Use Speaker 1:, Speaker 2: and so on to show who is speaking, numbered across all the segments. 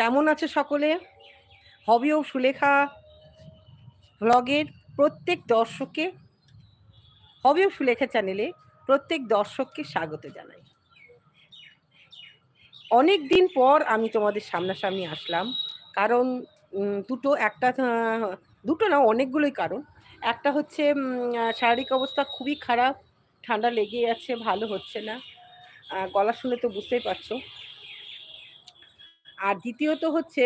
Speaker 1: কেমন আছে সকলে? হবি ও সুলেখা ব্লগের প্রত্যেক দর্শককে হবি ও সুলেখা চ্যানেলে প্রত্যেক দর্শককে স্বাগত জানাই। অনেক দিন পর আমি তোমাদের সামনাসামনি আসলাম, কারণ দুটো একটা, দুটো না, অনেকগুলোই কারণ। একটা হচ্ছে শারীরিক অবস্থা খুবই খারাপ, ঠান্ডা লেগে যাচ্ছে ভালো হচ্ছে না। গলা শুনে তো বুঝতেই পারছ। আর দ্বিতীয়ত হচ্ছে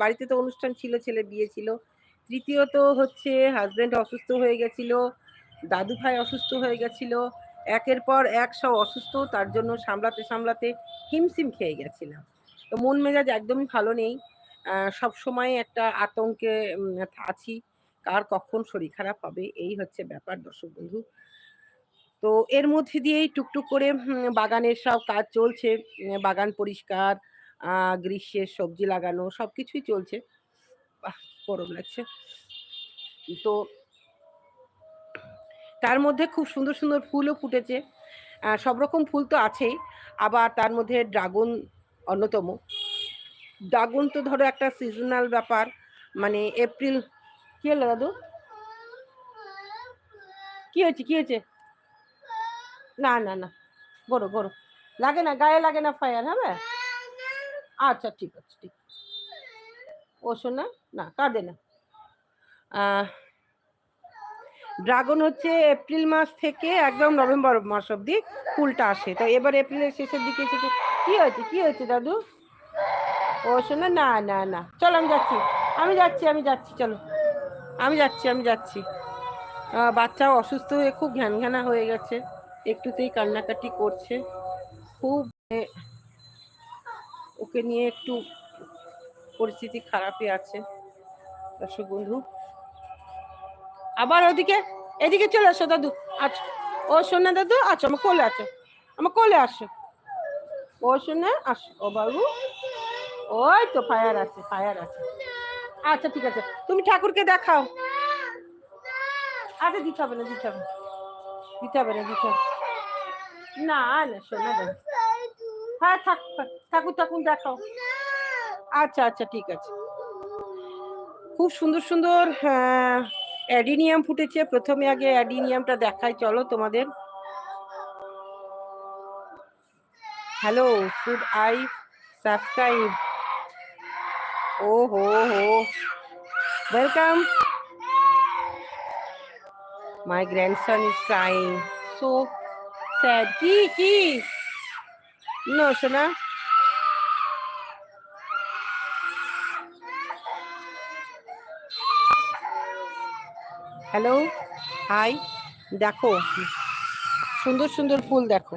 Speaker 1: বাড়িতে তো অনুষ্ঠান ছিল, ছেলে বিয়ে ছিল। তৃতীয়ত হচ্ছে হাজব্যান্ড অসুস্থ হয়ে গেছিল, দাদু ভাই অসুস্থ হয়ে গেছিল। একের পর এক সব অসুস্থ, তার জন্য সামলাতে সামলাতে হিমসিম খেয়ে গেছিলাম। তো মন মেজাজ একদমই ভালো নেই। সব সময় একটা আতঙ্কে আছি। কার কখন শরীর খারাপ হবে, এই হচ্ছে ব্যাপার দর্শক বন্ধু। তো এর মধ্যে দিয়েই টুকটুক করে বাগানের সব কাজ চলছে। বাগান পরিষ্কার গ্রীষ্মের সবজি লাগানো সব কিছুই চলছে গরম লাগছে। তো তার মধ্যে খুব সুন্দর সুন্দর ফুলও ফুটেছে। সব রকম ফুল তো আছেই, আবার তার মধ্যে ড্রাগন অন্যতম। ড্রাগন তো ধরো একটা সিজনাল ব্যাপার মানে এপ্রিল, কি হলো দাদু? কি হয়েছে কি হয়েছে? না না না গরো গরো লাগে না, গায়ে লাগে না ফায়ার হবে আচ্ছা ঠিক আছে ঠিক আছে। ও শোনা? না, কাঁদে না। ড্রাগন হচ্ছে এপ্রিল মাস থেকে একদম নভেম্বর মাস অবধি ফুলটা আসে। তো এবার এপ্রিলের শেষের দিকে এসেছে। কি হয়েছে কি হয়েছে দাদু? ও শোনা? না না না। চলো, আমি যাচ্ছি। আমি যাচ্ছি আমি যাচ্ছি, চলো। আমি যাচ্ছি আমি যাচ্ছি। বাচ্চা অসুস্থ হয়ে খুব ঘ্যান ঘ্যানা হয়ে গেছে। একটুতেই কান্নাকাটি করছে। খুব ওকে নিয়ে একটু পরিস্থিতি খারাপই আছে দর্শক বন্ধু। আবার ওদিকে এদিকে চলে আসো দাদু। আচ্ছা ও শোনা দাদু? আচ্ছা আমার কোলে আছো। আমার কোলে আসো। ও শোনা? আসো। ও বাবু? ওই তো ফায়ার আছে ফায়ার আছে। আচ্ছা ঠিক আছে। তুমি ঠাকুরকে দেখাও। আচ্ছা দিতে হবে না দিতে হবে দিতে হবে না দিতে হবে না না শোনা দাদু। হ্যাঁ থাক থাক, ঠাকুর ঠাকুর দেখাও। আচ্ছা আচ্ছা ঠিক আছে। খুব সুন্দর সুন্দর অ্যাডিনিয়াম ফুটেছে। প্রথমে আগে অ্যাডিনিয়ামটা দেখাই, চলো তোমাদের। হ্যালো শুড আই সাবস্ক্রাইব ও, হো হো। Welcome my grandson is crying so sad কি কি? নো শোনা। হ্যালো, হাই, দেখো, সুন্দর সুন্দর ফুল দেখো।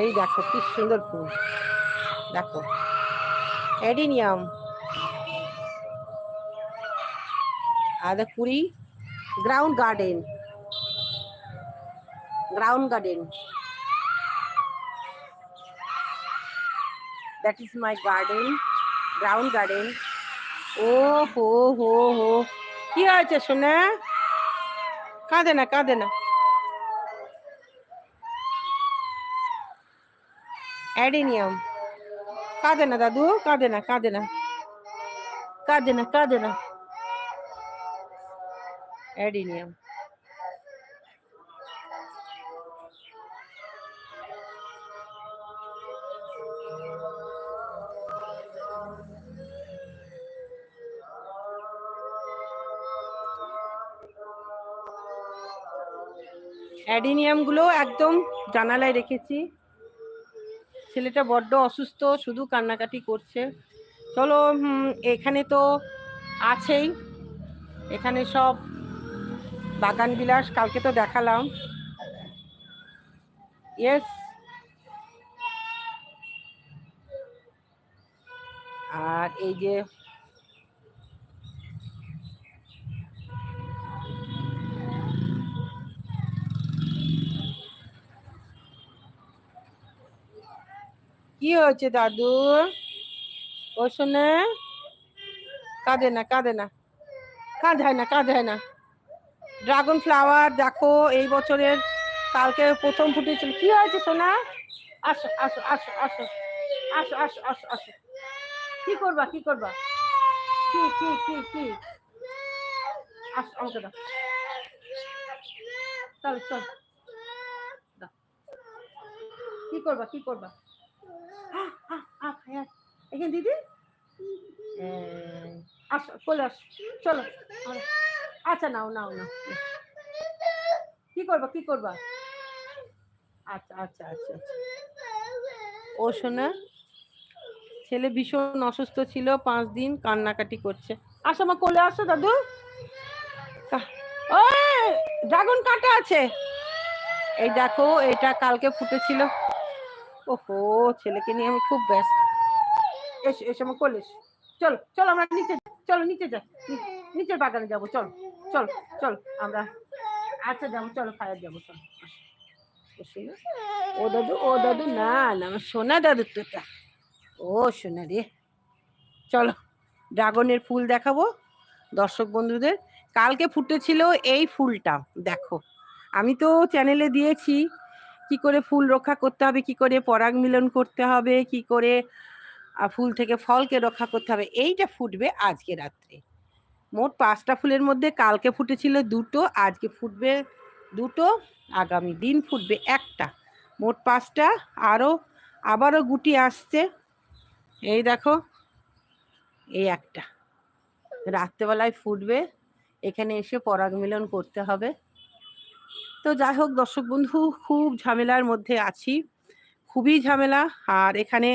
Speaker 1: এই দেখো, কি সুন্দর ফুল। দেখো, অ্যাডিনিয়াম। আদা কুড়ি ground garden. Ground garden. That is my garden ground garden ও হো হো। হো কি হয়েছে শোনা কাঁদে না কাঁদে না। অ্যাডিনিয়াম। কাঁদে না দাদু, কাঁদে না কাঁদে না। কাঁদে না কাঁদে না। অ্যাডিনিয়াম। অ্যাডিনিয়ামগুলো একদম জানালায় রেখেছি। ছেলেটা বড্ড অসুস্থ, শুধু কান্নাকাটি করছে। চলো এখানে তো আছেই। এখানে সব বাগান বিলাস, কালকে তো দেখালাম। ইয়েস আর এই যে কি হয়েছে দাদু? ও শোনে। কাঁদে না কাঁদে না। কাঁদায় না কাঁদায় না। ড্রাগন ফ্লাওয়ার দেখো, এই বছরের কালকে প্রথম ফুটেছিল। কি হয়েছে সোনা? আসো আসো আসো আসো। আসো আসো আসো আসো। কি করবা কি করবা? কি কি কি কি? আস, আমাকে দাও। চল। চল কি করবা কি করবা? আহ, আহ, হ্যাঁ। এখানে দিদি? আস চলে আস চলো। আচ্ছা নাও নাও নাও। কি করবা কি করবা? আচ্ছা আচ্ছা আচ্ছা আচ্ছা। ও শোনা ছেলে ভীষণ অসুস্থ ছিল পাঁচ দিন কান্নাকাটি করছে। আসো আমার কোলে আসো দাদু। ওই ড্রাগন কাটা আছে। এই দেখো এটা কালকে ফুটেছিল। ওহো, ছেলেকে নিয়ে আমি খুব ব্যস্ত। এসো এসো আমার কোলে, এসো। চলো চলো আমরা নিচে চলো নিচে যাই। নিচের বাগানে যাব, চলো চলো চলো, আমরা আচ্ছা যাব, চলো ফায়ার যাব চলো ও দাদু ও দাদু, না না, আমার সোনা দাদু তো তা। ও সোনা রে। চলো, ড্রাগনের ফুল দেখাবো, দর্শক বন্ধুদের। কালকে ফুটেছিল এই ফুলটা, দেখো। আমি তো চ্যানেলে দিয়েছি কি করে ফুল রক্ষা করতে হবে, কি করে পরাগ মিলন করতে হবে, কি করে ফুল থেকে ফলকে রক্ষা করতে হবে, এইটা ফুটবে আজকে রাত্রে। মোট পাঁচটা ফুলের মধ্যে কালকে ফুটেছিল দুটো, আজকে ফুটবে দুটো, আগামী দিন ফুটবে একটা। মোট পাঁচটা, আরও, আবারও গুটি আসছে। এই দেখো, এই একটা। রাত্রেবেলায় ফুটবে, এখানে এসে পরাগ মিলন করতে হবে। তো যাই হোক, দর্শক বন্ধু, খুব ঝামেলার মধ্যে আছি। খুবই ঝামেলা, আর এখানে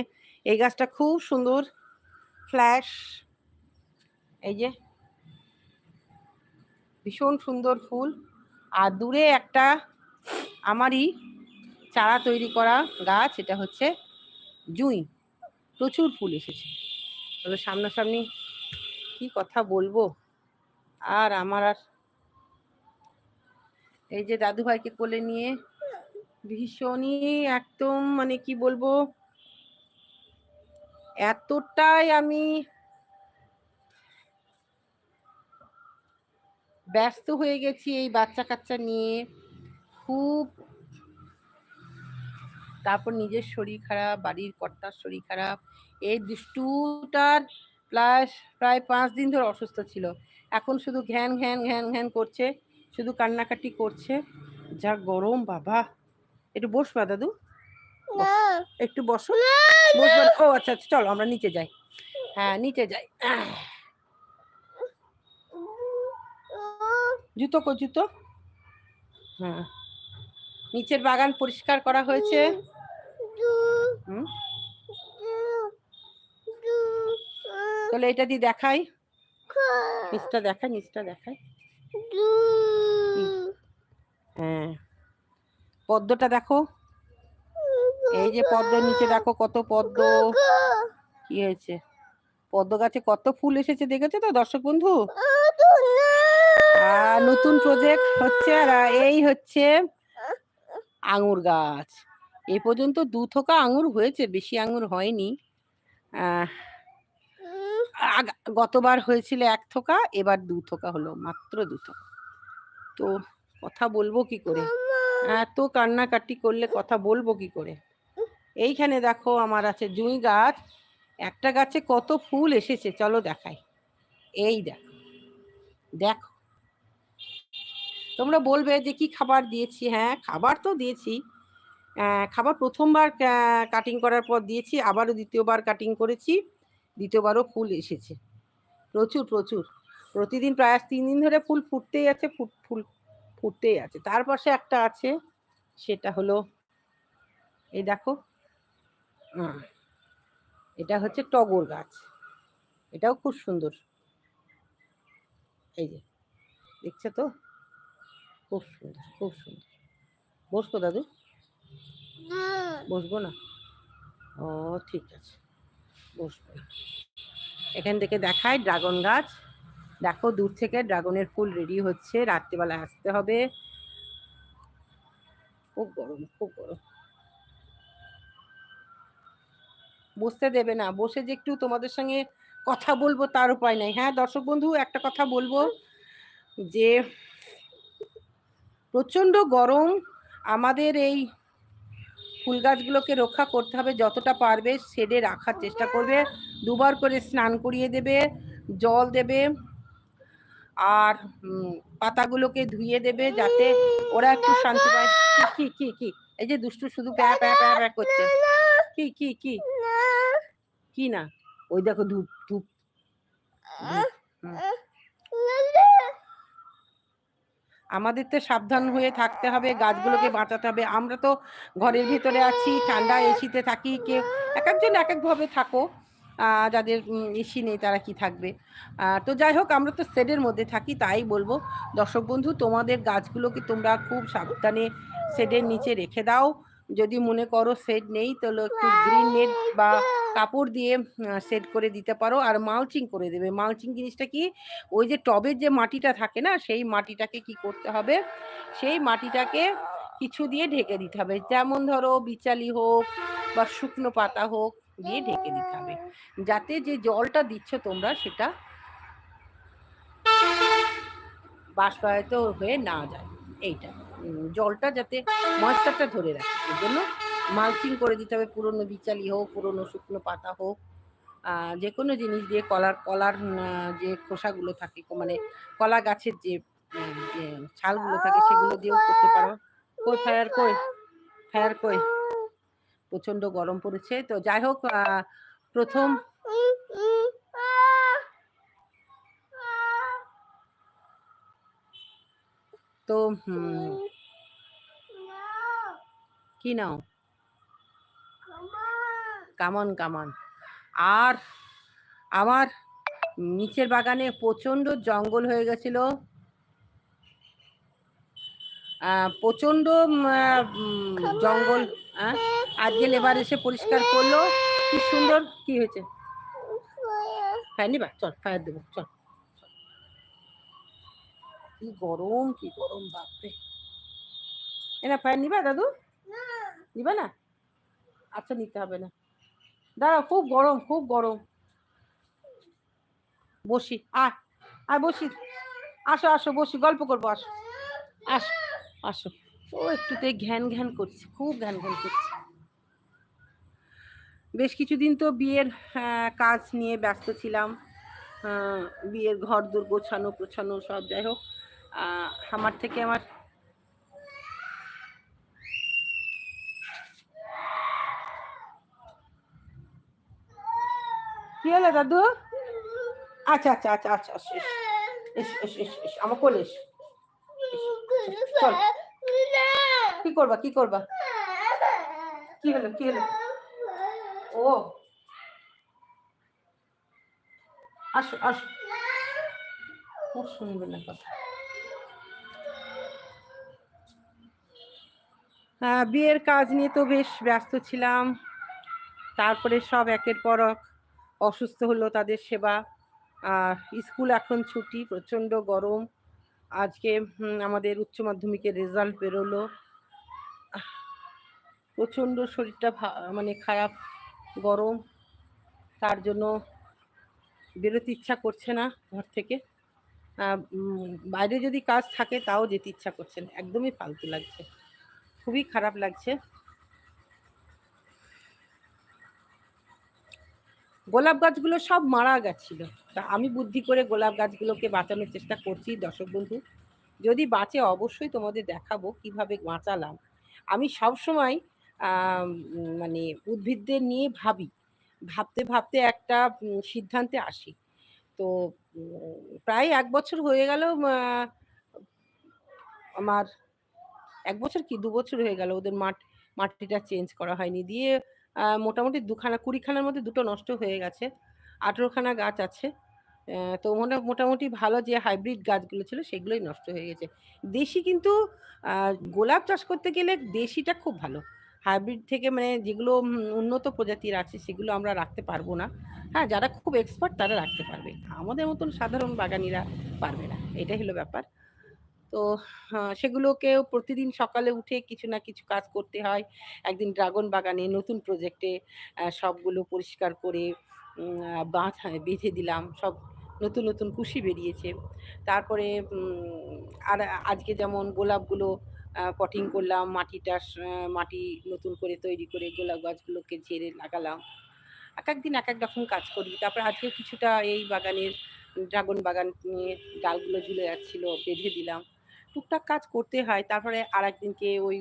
Speaker 1: এই গাছটা খুব সুন্দর ফ্ল্যাশ এই যে ভীষণ সুন্দর ফুল। আর দূরে একটা আমারই চারা তৈরি করা গাছ, এটা হচ্ছে জুঁই। প্রচুর ফুল এসেছে। তাহলে সামনাসামনি কি কথা বলব? আর আমার আর এই যে দাদু ভাইকে কোলে নিয়ে ভীষণই একদম মানে কি বলব, এতটাই আমি ব্যস্ত হয়ে গেছি এই বাচ্চা কাচ্চা নিয়ে। খুব তারপর নিজের শরীর খারাপ, বাড়ির কর্তার শরীর খারাপ। এই দুষ্টুটার প্লাস প্রায় পাঁচ দিন ধরে অসুস্থ ছিল। এখন শুধু ঘ্যান ঘ্যান ঘ্যান ঘ্যান করছে। শুধু কান্নাকাটি করছে। যা গরম বাবা। একটু বসবা দাদু? একটু বসো। বসবা। ও আচ্ছা আচ্ছা চলো আমরা নিচে যাই। হ্যাঁ নিচে যাই। জুতো কো জুতো। হ্যাঁ। নিচের বাগান পরিষ্কার করা হয়েছে। হুম? তাহলে এটা দিয়ে দেখাই। নিচটা দেখাই নিচটা দেখাই। হ্যাঁ। পদ্মটা দেখো। এই যে পদ্মের নিচে দেখো কত পদ্ম। কি হয়েছে? পদ্ম গাছে কত ফুল এসেছে দেখেছ তো দর্শক বন্ধু? নতুন প্রজেক্ট হচ্ছে আর এই হচ্ছে আঙুর গাছ। এই পর্যন্ত দু থোকা আঙুর হয়েছে, বেশি আঙুর হয়নি। গতবার হয়েছিল এক থোকা, এবার দু থোকা হলো, মাত্র দু থোকা। তো কথা বলব কি করে? এত কান্নাকাটি করলে কথা বলব কি করে? এইখানে দেখো আমার আছে জুঁই গাছ একটা গাছে কত ফুল এসেছে চলো দেখাই। এই দেখো দেখো। তোমরা বলবে যে কি খাবার দিয়েছি? হ্যাঁ খাবার তো দিয়েছি। খাবার প্রথমবার কাটিং করার পর দিয়েছি আবারও দ্বিতীয়বার কাটিং করেছি দ্বিতীয়বারও ফুল এসেছে। প্রচুর প্রচুর। প্রতিদিন প্রায় তিন দিন ধরে ফুল ফুটতেই আছে ফুট ফুল ফুটতেই আছে। তার পাশে একটা আছে, সেটা হলো, এই দেখো এটা হচ্ছে টগর গাছ। এটাও খুব সুন্দর। এই যে, দেখছ তো? খুব সুন্দর খুব সুন্দর। বসবো দাদু? বসবো না? ও, ঠিক আছে। বসবো। এখান থেকে দেখায় ড্রাগন গাছ। দেখো, দূর থেকে ড্রাগনের ফুল রেডি হচ্ছে। রাত্রিবেলা আসতে হবে। খুব গরম খুব গরম। বসতে দেবে না। বসে যে একটু তোমাদের সঙ্গে কথা বলব তার উপায় নাই। হ্যাঁ দর্শক বন্ধু, একটা কথা বলব যে প্রচণ্ড গরম। আমাদের এই ফুল গাছগুলোকে রক্ষা করতে হবে যতটা পারবে, শেডে রাখার চেষ্টা করবে। দুবার করে স্নান করিয়ে দেবে, জল দেবে। আর পাতাগুলোকে ধুইয়ে দেবে যাতে ওরা একটু শান্তি পায়। কি কি কি এই যে দুষ্টু শুধু প্যা প্যা প্যা প্যা করছে। কি কি কি? কি না? ওই দেখো ধূপ ধূপ। আমাদের তো সাবধান হয়ে থাকতে হবে, গাছগুলোকে বাঁচাতে হবে। আমরা তো ঘরের ভিতরে আছি, ঠান্ডা এসিতে থাকি, কেউ এক একজন এক একভাবে থাকো। যাদের এসি নেই তারা কি থাকবে? তো যাই হোক, আমরা তো সেডের মধ্যে থাকি, তাই বলব। দর্শক বন্ধু, তোমাদের গাছগুলোকে তোমরা খুব সাবধানে সেডের নিচে রেখে দাও। যদি মনে করো সেট নেই, তাহলে একটু গ্রিন নেট বা কাপড় দিয়ে সেট করে দিতে পারো। আর মালচিং করে দেবে। মালচিং জিনিসটা কি? ওই যে টবের যে মাটিটা থাকে না, সেই মাটিটাকে কি করতে হবে? সেই মাটিটাকে কিছু দিয়ে ঢেকে দিতে হবে। যেমন ধরো বিচালি হোক বা শুকনো পাতা হোক দিয়ে ঢেকে দিতে হবে। যাতে যে জলটা দিচ্ছ তোমরা সেটা বাষ্পায়িত হয়ে না যায়। এইটা। জলটা যাতে ময়েশ্চারটা ধরে রাখে। এর জন্য মালচিং করে দিতে হবে। পুরনো বিচালি হোক পুরনো শুকনো পাতা হোক যে কোনো জিনিস দিয়ে কলার কলার যে খোসাগুলো থাকে মানে কলা গাছের যে ছালগুলো থাকে সেগুলো দিয়েও করতে পারো। কই ফায়ার কই? ফায়ার কই? প্রচণ্ড গরম পড়েছে। তো যাই হোক প্রথম তো কি নাও? কামন, কামান। আর আমার নিচের বাগানে প্রচণ্ড জঙ্গল হয়ে গেছিল। প্রচণ্ড জঙ্গল আজকে লেবার এসে পরিষ্কার করল। কি সুন্দর, কি হয়েছে? ফায়ার নিবা, চল ফায়ার দেবো, চল। কি গরম কি গরম, বাপরে। এনা ফায়ার নিবা, দাদু? নিবা না? আচ্ছা নিতে হবে না। দাঁড়া খুব গরম খুব গরম। বসি, আয় আর বসি। আসো আসো, বসি, গল্প করব, আসো। আসো। আসো ও একটুতে ঘ্যান ঘ্যান করছে খুব ঘ্যান ঘ্যান করছে বেশ কিছুদিন তো বিয়ের কাজ নিয়ে ব্যস্ত ছিলাম বিয়ের ঘর দূর গোছানো গোছানো সব যাই হোক আমার থেকে আমার কি হলো দাদু আচ্ছা আচ্ছা আচ্ছা আচ্ছা আচ্ছা এস এস আমার কোলে এস চল। কি করবা কি করবা? কি হলো কি হলো? ও। আসো আসো। ও শুনবে না কথা। বিয়ের কাজ নিয়ে তো বেশ ব্যস্ত ছিলাম। তারপরে সব একের পর অসুস্থ হলো তাদের সেবা। আর স্কুল এখন ছুটি, প্রচণ্ড গরম। আজকে আমাদের উচ্চ মাধ্যমিকের রেজাল্ট বেরোলো। প্রচণ্ড শরীরটা মানে খারাপ, গরম। তার জন্য বেরোতে ইচ্ছা করছে না ঘর থেকে। বাইরে যদি কাজ থাকে তাও যেতে ইচ্ছা করছে না। একদমই ফালতু লাগছে। খুবই খারাপ লাগছে। গোলাপ গাছগুলো সব মারা গেছিল। তা আমি বুদ্ধি করে গোলাপ গাছগুলোকে বাঁচানোর চেষ্টা করছি, দর্শক বন্ধু। যদি বাঁচে অবশ্যই তোমাদের দেখাবো কীভাবে বাঁচালাম। আমি সব সময় মানে উদ্ভিদদের নিয়ে ভাবি। ভাবতে ভাবতে একটা সিদ্ধান্তে আসি। তো প্রায় এক বছর হয়ে গেল আমার এক বছর কি, দু বছর হয়ে গেল, ওদের মাঠ, মাটিটা চেঞ্জ করা হয়নি। দিয়ে মোটামুটি দুখানা, কুড়িখানার মধ্যে দুটো নষ্ট হয়ে গেছে। আঠেরোখানা গাছ আছে। তো মোটামুটি ভালো যে হাইব্রিড গাছগুলো ছিল সেগুলোই নষ্ট হয়ে গেছে। দেশি কিন্তু গোলাপ চাষ করতে গেলে দেশিটা খুব ভালো। হাইব্রিড থেকে মানে যেগুলো উন্নত প্রজাতির আছে সেগুলো আমরা রাখতে পারব না। হ্যাঁ যারা খুব এক্সপার্ট তারা রাখতে পারবে। আমাদের মতন সাধারণ বাগানিরা পারবে না। এটাই হলো ব্যাপার। তো সেগুলোকেও প্রতিদিন সকালে উঠে কিছু না কিছু কাজ করতে হয়। একদিন ড্রাগন বাগানে নতুন প্রজেক্টে সবগুলো পরিষ্কার করে বাঁধ বেঁধে দিলাম, সব নতুন নতুন কুশি বেরিয়েছে। তারপরে আর আজকে যেমন গোলাপগুলো পটিং করলাম, মাটিটা মাটি নতুন করে তৈরি করে গোলাপ গাছগুলোকে ঝেড়ে লাগালাম। এক এক দিন এক এক রকম কাজ করি। তারপরে আজকে কিছুটা এই বাগানের, ড্রাগন বাগান নিয়ে ডালগুলো ঝুলে যাচ্ছিল, বেঁধে দিলাম। টুকটাক কাজ করতে হয়। তারপরে আর একদিনকে ওই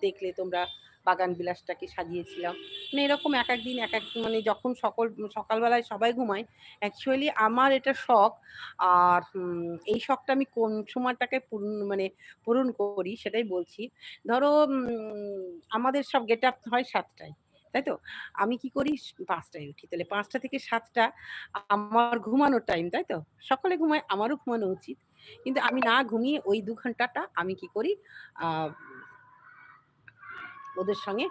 Speaker 1: দেখলে তোমরা বাগান বিলাসটাকে সাজিয়েছিলাম। মানে এরকম এক এক দিন, এক এক মানে যখন সকল, সকালবেলায় সবাই ঘুমায় অ্যাকচুয়ালি আমার এটা শখ। আর এই শখটা আমি কোন সময়টাকে পূর্ণ মানে পূরণ করি সেটাই বলছি। ধরো আমাদের সব গেট আপ হয় সাতটায়। তাই তো? আমি কি করি? পাঁচটায় উঠি। তাহলে পাঁচটা থেকে সাতটা আমার ঘুমানোর টাইম তাই তো? সকলে ঘুমায় আমারও ঘুমানো উচিত। কিন্তু আমি না ঘুমিয়ে ওই দু ঘন্টাটা আমি কি করি? ওদের সঙ্গে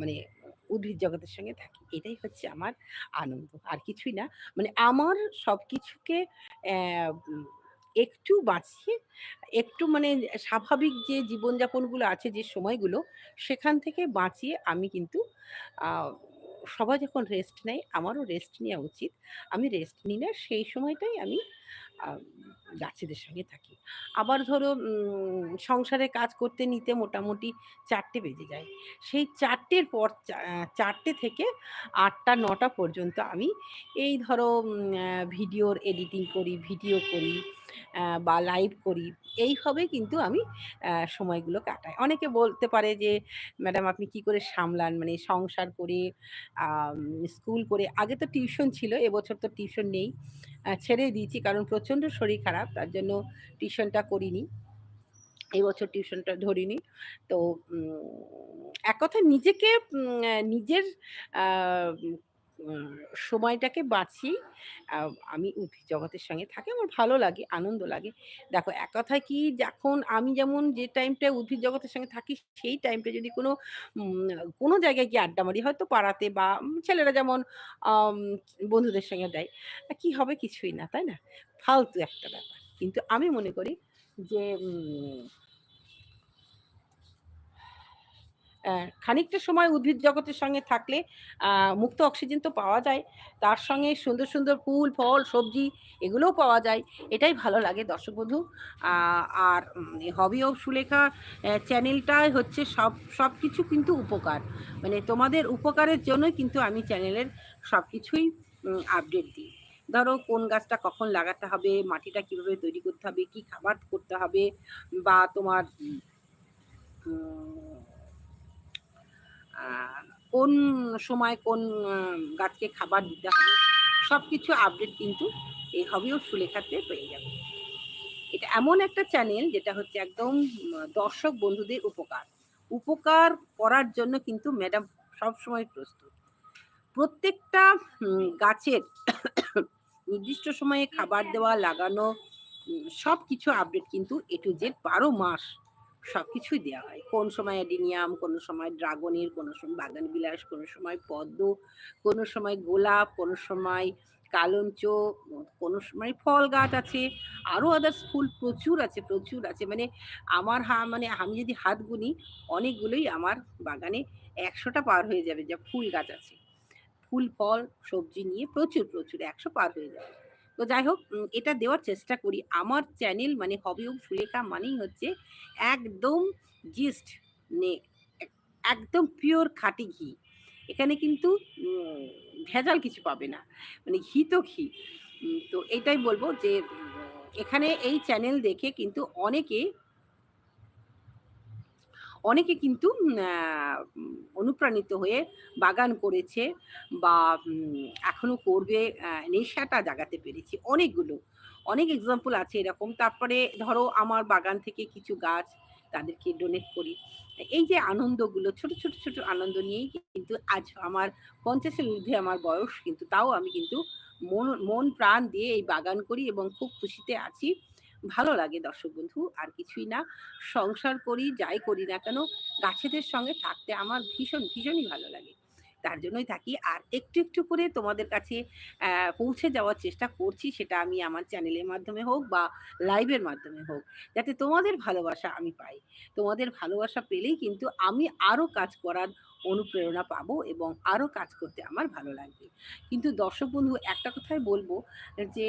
Speaker 1: মানে উদ্ভিদ জগতের সঙ্গে থাকি। এটাই হচ্ছে আমার আনন্দ। আর কিছুই না। মানে আমার সব কিছুকে একটু বাঁচিয়ে একটু মানে স্বাভাবিক যে জীবনযাপনগুলো আছে যে সময়গুলো সেখান থেকে বাঁচিয়ে আমি কিন্তু সবাই যখন রেস্ট নেয় আমারও রেস্ট নেওয়া উচিত। আমি রেস্ট নিই না সেই সময়টাই আমি আহ, গাছেদের সঙ্গে থাকি। আবার ধরো সংসারে কাজ করতে নিতে মোটামুটি চারটে বেজে যায়। সেই চারটের পর চা- চারটে থেকে আটটা নটা পর্যন্ত আমি এই ধরো ভিডিওর এডিটিং করি ভিডিও করি বা লাইভ করি। এইভাবে কিন্তু আমি সময়গুলো কাটাই। অনেকে বলতে পারে যে, ম্যাডাম, আপনি কি করে সামলান? মানে সংসার করে স্কুল করে। আগে তো টিউশন ছিল, এবছর তো টিউশন নেই। ছেড়ে দিয়েছি কারণ প্রচণ্ড শরীর খারাপ, তার জন্য টিউশনটা করিনি। এই বছর টিউশনটা ধরিনি। তো এক কথা নিজেকে নিজের সময়টাকে বাঁচিয়ে আমি উদ্ভিদ জগতের সঙ্গে থাকি। আমার ভালো লাগে, আনন্দ লাগে। দেখো, এক কথায় কি, যখন আমি যেমন যে টাইমটা উদ্ভিদ জগতের সঙ্গে থাকি, সেই টাইমটা যদি কোনো কোনো জায়গায় গিয়ে আড্ডা মারি, হয়তো পাড়াতে বা ছেলেরা যেমন বন্ধুদের সঙ্গে দেয় কি হবে? কিছুই না, তাই না? ফালতু একটা ব্যাপার। কিন্তু আমি মনে করি যে উম, আহ, খানিকটা সময় উদ্ভিদ জগতের সঙ্গে থাকলে মুক্ত অক্সিজেন তো পাওয়া যায়। তার সঙ্গে সুন্দর সুন্দর ফুল, ফল, সবজি এগুলোও পাওয়া যায়। এটাই ভালো লাগে দর্শক বন্ধু। আর হবি অফ সুলেখা চ্যানেলটাই হচ্ছে সব সব কিছু কিন্তু উপকার। মানে তোমাদের উপকারের জন্যই কিন্তু আমি চ্যানেলের সব কিছুই আপডেট দিই। ধরো কোন গাছটা কখন লাগাতে হবে, মাটিটা কীভাবে তৈরি করতে হবে, কি খাবার করতে হবে, বা তোমার কোন সময় কোন গাছকে খাবার দিতে হবে সব কিছু আপডেট কিন্তু এই হবিও সুলেখাতে পেয়ে যাবে। এটা এমন একটা চ্যানেল যেটা হচ্ছে একদম দর্শক বন্ধুদের উপকার। উপকার করার জন্য কিন্তু ম্যাডাম সবসময় প্রস্তুত। প্রত্যেকটা গাছের নির্দিষ্ট সময়ে খাবার দেওয়া, লাগানো সব কিছু আপডেট কিন্তু এ টু জেড বারো মাস সব কিছুই দেওয়া হয়। কোন সময় অ্যাডিনিয়াম, কোন সময় ড্রাগনের, কোন সময় বাগান বিলাস, কোন সময় পদ্ম, কোন সময় গোলাপ, কোন সময় কালঞ্চ কোন সময় ফল গাছ আছে আরও আদার্স ফুল প্রচুর আছে প্রচুর আছে। মানে আমার হা মানে আমি যদি হাত গুনি, অনেকগুলোই আমার বাগানে একশোটা পার হয়ে যাবে যা ফুল গাছ আছে। ফুল, ফল, সবজি নিয়ে প্রচুর প্রচুর একশো পার হয়ে যাবে। তো যাই হোক এটা দেওয়ার চেষ্টা করি। আমার চ্যানেল মানে হবি হোক সুলেখা মানেই হচ্ছে একদম জিস্ট নে, একদম পিওর খাঁটি ঘি। এখানে কিন্তু ভেজাল কিছু পাবে না মানে ঘি। তো ঘি তো এটাই বলব যে এখানে এই চ্যানেল দেখে কিন্তু অনেকে অনেকে কিন্তু অনুপ্রাণিত হয়ে বাগান করেছে বা উম, এখনও করবে নেশাটা জাগাতে পেরেছি। অনেকগুলো। অনেক এক্সাম্পল আছে এরকম। তারপরে ধরো আমার বাগান থেকে কিছু গাছ তাদেরকে ডোনেট করি। এই যে আনন্দগুলো ছোট ছোট ছোট আনন্দ নিয়েই কিন্তু আজ আমার পঞ্চাশের ঊর্ধ্বে আমার বয়স কিন্তু তাও আমি কিন্তু মন মন প্রাণ দিয়ে এই বাগান করি এবং খুব খুশিতে আছি। ভালো লাগে দর্শক বন্ধু, আর কিছুই না। সংসার করি, যাই করি না কেন, গাছেদের সঙ্গে থাকতে আমার ভীষণ, ভীষণই ভালো লাগে। তার জন্যই থাকি। আর একটু একটু করে তোমাদের কাছে পৌঁছে যাওয়ার চেষ্টা করছি, সেটা আমি আমার চ্যানেলের মাধ্যমে হোক বা লাইভের মাধ্যমে হোক, যাতে তোমাদের ভালোবাসা আমি পাই। তোমাদের ভালোবাসা পেলেই কিন্তু আমি আরও কাজ করার অনুপ্রেরণা পাবো এবং আরও কাজ করতে আমার ভালো লাগবে। কিন্তু দর্শক বন্ধু, একটা কথাই বলব যে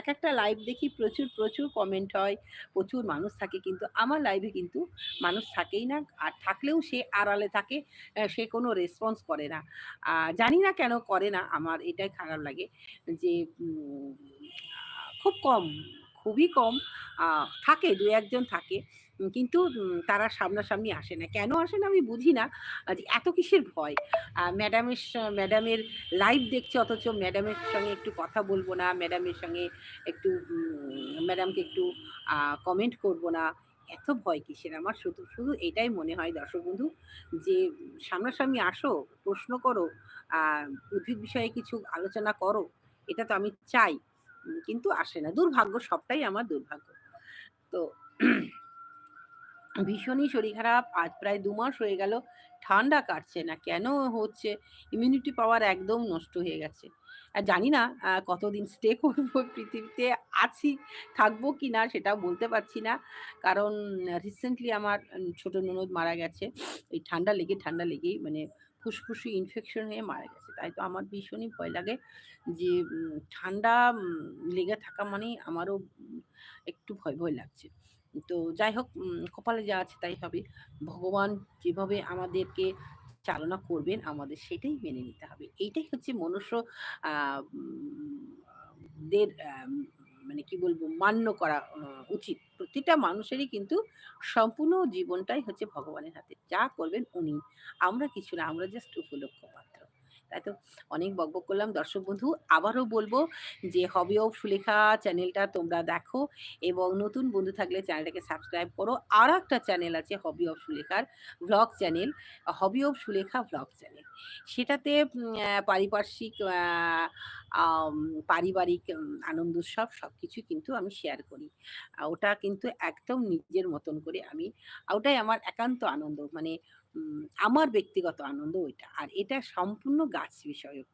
Speaker 1: এক একটা লাইভ দেখি প্রচুর প্রচুর কমেন্ট হয়, প্রচুর মানুষ থাকে কিন্তু আমার লাইভে কিন্তু মানুষ থাকেই না। আর থাকলেও সে আড়ালে থাকে সে কোনো রেসপন্স করে না। জানি না কেন করে না, আমার এটাই খারাপ লাগে যে খুব কম, খুবই কম থাকে, দু একজন থাকে কিন্তু তারা সামনাসামনি আসে না। কেন আসে না আমি বুঝি না যে এত কিসের ভয়? ম্যাডামের ম্যাডামের লাইভ দেখছে অথচ ম্যাডামের সঙ্গে একটু কথা বলব না, ম্যাডামের সঙ্গে একটু ম্যাডামকে একটু কমেন্ট করব না। এত ভয় কিসের? আমার শুধু শুধু এটাই মনে হয় দর্শক বন্ধু যে, সামনাসামনি আসো, প্রশ্ন করো উদ্ভিদ বিষয়ে কিছু আলোচনা করো, এটা তো আমি চাই। কিন্তু আসে না। দুর্ভাগ্য, সবটাই আমার দুর্ভাগ্য। তো ভীষণই শরীর খারাপ। আজ প্রায় দু মাস হয়ে গেল, ঠান্ডা কাটছে না, কেন হচ্ছে? ইমিউনিটি পাওয়ার একদম নষ্ট হয়ে গেছে। আর জানি না কতদিন স্টে করব পৃথিবীতে, আছি, থাকব কি না সেটাও বলতে পারছি না। কারণ রিসেন্টলি আমার ছোট ননদ মারা গেছে, এই ঠান্ডা লেগে, ঠান্ডা লেগেই মানে ফুসফুসি ইনফেকশন হয়ে মারা গেছে। তাই তো আমার ভীষণই ভয় লাগে যে ঠান্ডা লেগে থাকা মানেই আমারও একটু ভয় ভয় লাগছে। তো যাই হোক কপালে যা আছে তাই হবে। ভগবান যেভাবে আমাদেরকে চালনা করবেন, আমাদের সেটাই মেনে নিতে হবে। এইটাই হচ্ছে মনুষ্য দের মানে কি বলব, মান্য করা উচিত। প্রতিটা মানুষেরই কিন্তু সম্পূর্ণ জীবনটাই হচ্ছে ভগবানের হাতে। যা করবেন উনি। আমরা কিছু না, আমরা জাস্ট উপলক্ষ মাত্র তাই তো অনেক বকবক করলাম। দর্শক বন্ধু, আবারও বলব যে হবি অফ সুলেখা চ্যানেলটা তোমরা দেখো এবং নতুন বন্ধু থাকলে চ্যানেলটাকে সাবস্ক্রাইব করো। আর একটা চ্যানেল আছে hobby of সুলেখার blog channel, hobby of Sulekha blog channel. সেটাতে পারিপার্শ্বিক পারিবারিক আনন্দ উৎসব সব কিছু কিন্তু আমি শেয়ার করি। ওটা কিন্তু একদম নিজের মতন করে আমি, ওটাই আমার একান্ত আনন্দ। মানে আমার ব্যক্তিগত আনন্দ ওইটা। আর এটা সম্পূর্ণ গাছ বিষয়ক,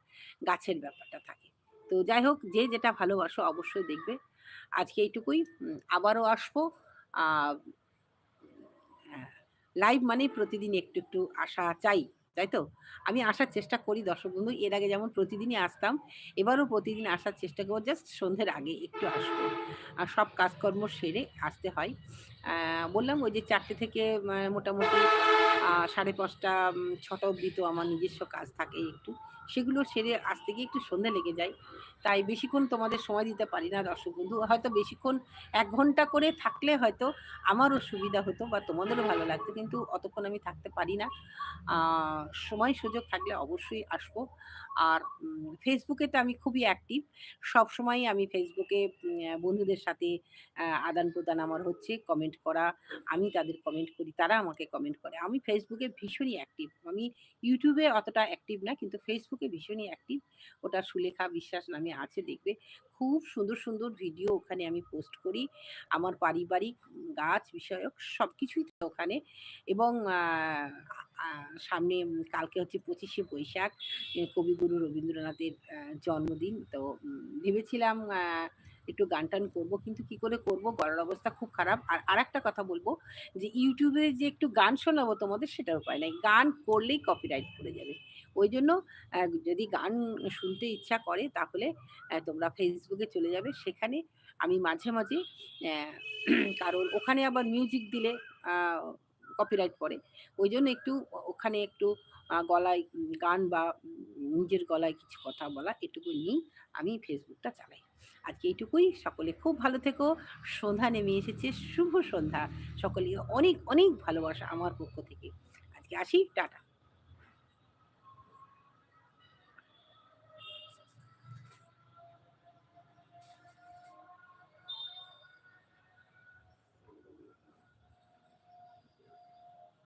Speaker 1: গাছের ব্যাপারটা থাকে। তো যাই হোক, যে যেটা ভালোবাসো অবশ্যই দেখবে। আজকে এইটুকুই। আবারও আসব। লাইভ মানে প্রতিদিন একটু একটু আসা চাই। তাই তো? আমি আসার চেষ্টা করি দর্শক বন্ধু, এর আগে যেমন প্রতিদিনই আসতাম, এবারও প্রতিদিন আসার চেষ্টা করব জাস্ট সন্ধ্যের আগে একটু আসব। আর সব কাজকর্ম সেরে আসতে হয়। বললাম ওই যে চারটে থেকে মোটামুটি সাড়ে পাঁচটা ছটা অবধি তো আমার নিজস্ব কাজ থাকে একটু। সেগুলো সেরে আসতে গিয়ে একটু সন্ধে লেগে যায়। তাই বেশিক্ষণ তোমাদের সময় দিতে পারি না, দর্শক বন্ধু। হয়তো বেশিক্ষণ এক ঘণ্টা করে থাকলে হয়তো আমারও সুবিধা হতো বা তোমাদেরও ভালো লাগতো, কিন্তু অতক্ষণ আমি থাকতে পারি না। সময় সুযোগ থাকলে অবশ্যই আসব। আর ফেসবুকে তো আমি খুবই অ্যাক্টিভ সব সময় আমি ফেসবুকে বন্ধুদের সাথে আদান প্রদান আমার হচ্ছে কমেন্ট করা। আমি তাদের কমেন্ট করি, তারা আমাকে কমেন্ট করে। আমি ফেসবুকে ভীষণই অ্যাক্টিভ আমি ইউটিউবে অতটা অ্যাক্টিভ না, কিন্তু ফেসবুকে ভীষণই অ্যাক্টিভ ওটা সুলেখা বিশ্বাস নামে আছে, দেখবে? খুব সুন্দর সুন্দর ভিডিও ওখানে আমি পোস্ট করি। আমার পারিবারিক গাছ বিষয়ক সব কিছুই ওখানে। এবং সামনে কালকে হচ্ছে পঁচিশে বৈশাখ কবিগুরু রবীন্দ্রনাথের জন্মদিন। তো ভেবেছিলাম একটু গান টান করব, কিন্তু কি করে করব? গলার অবস্থা খুব খারাপ। আর আর একটা কথা বলব যে ইউটিউবে যে একটু গান শোনাবো তোমাদের, সেটার উপায় নাই। গান করলেই কপিরাইট পড়ে যাবে। ওই জন্য যদি গান শুনতে ইচ্ছা করে, তাহলে তোমরা ফেসবুকে চলে যাবে। সেখানে আমি মাঝে মাঝে কারণ ওখানে আবার মিউজিক দিলে কপিরাইট পড়ে। ওই জন্য একটু ওখানে একটু গলায় গান বা নিজের গলায় কিছু কথা বলা, এটুকু নিয়েই আমি ফেসবুকটা চালাই। আজকে এইটুকুই। সকলে খুব ভালো থেকো। সন্ধ্যা নেমে এসেছে। শুভ সন্ধ্যা। সকলে অনেক অনেক ভালোবাসা আমার পক্ষ থেকে। আজকে আসি। টাটা।